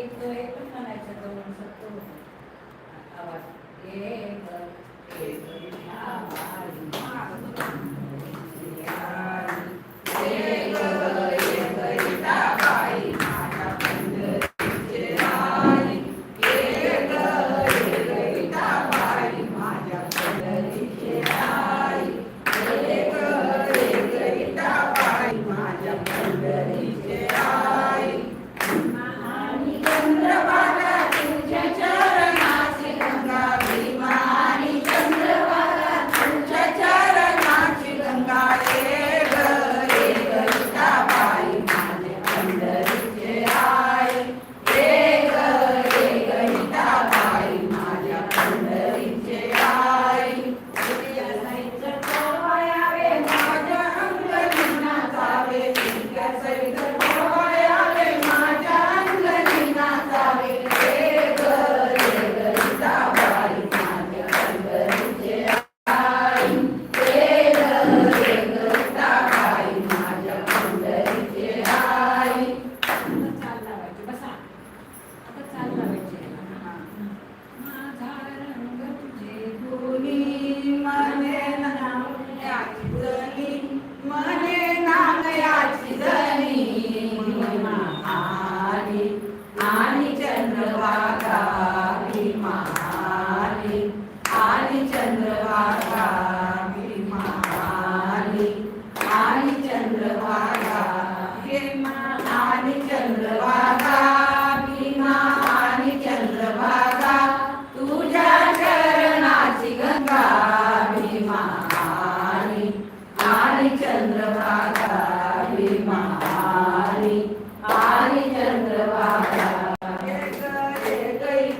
एक तो हे पण म्हणायचं दोन सत्य आवाज. एक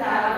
acreditava